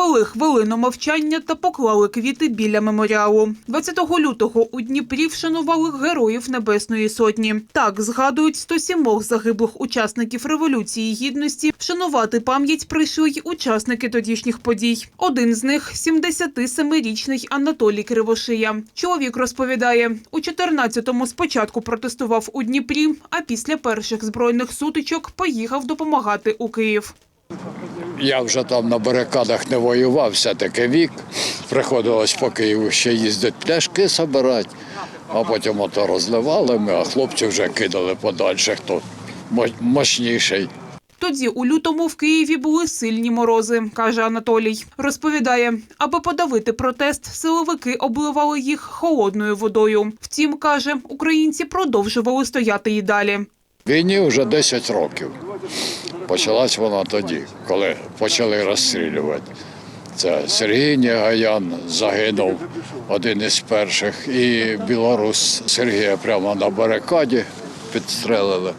Провели хвилину мовчання та поклали квіти біля меморіалу. 20 лютого у Дніпрі вшанували героїв Небесної Сотні. Так згадують 107 загиблих учасників Революції Гідності. Вшанувати пам'ять прийшли й учасники тодішніх подій. Один з них – 77-річний Анатолій Кривошия. Чоловік розповідає, у 14-му спочатку протестував у Дніпрі, а після перших збройних сутичок поїхав допомагати у Київ. Я вже там на барикадах не воював, все-таки вік. Приходилось по Києву ще їздити пляшки збирати, а потім ото розливали ми, а хлопці вже кидали подальше, хто мощніший. Тоді у лютому в Києві були сильні морози, каже Анатолій. Розповідає, аби подавити протест, силовики обливали їх холодною водою. Втім, каже, українці продовжували стояти і далі. Війні вже 10 років. Почалась вона тоді, коли почали розстрілювати. Це Сергій Негаян загинув один із перших, і білорус Сергія прямо на барикаді підстрелили.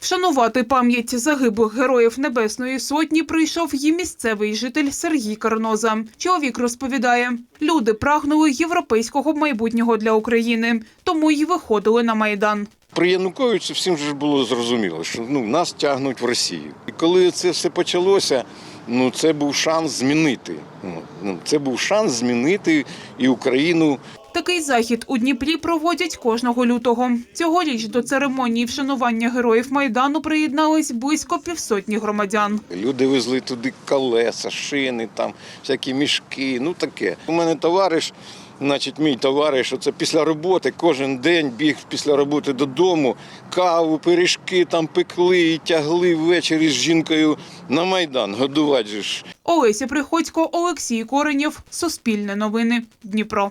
Вшанувати пам'ять загиблих героїв Небесної Сотні прийшов і місцевий житель Сергій Карноза. Чоловік розповідає, люди прагнули європейського майбутнього для України, тому й виходили на Майдан. При Януковичу всім ж було зрозуміло, що ну, нас тягнуть в Росію. І коли це все почалося, ну це був шанс змінити. Ну, Ну, це був шанс змінити і Україну. Такий захід у Дніпрі проводять кожного лютого. Цьогоріч до церемонії вшанування героїв Майдану приєднались близько півсотні громадян. Люди везли туди колеса, шини, там всякі мішки. Ну таке. У мене товариш, значить, мій товариш, це після роботи кожен день біг після роботи додому, каву, пиріжки там пекли і тягли ввечері з жінкою на майдан. Годувати ж. Олеся Приходько, Олексій Коренєв, Суспільне новини, Дніпро.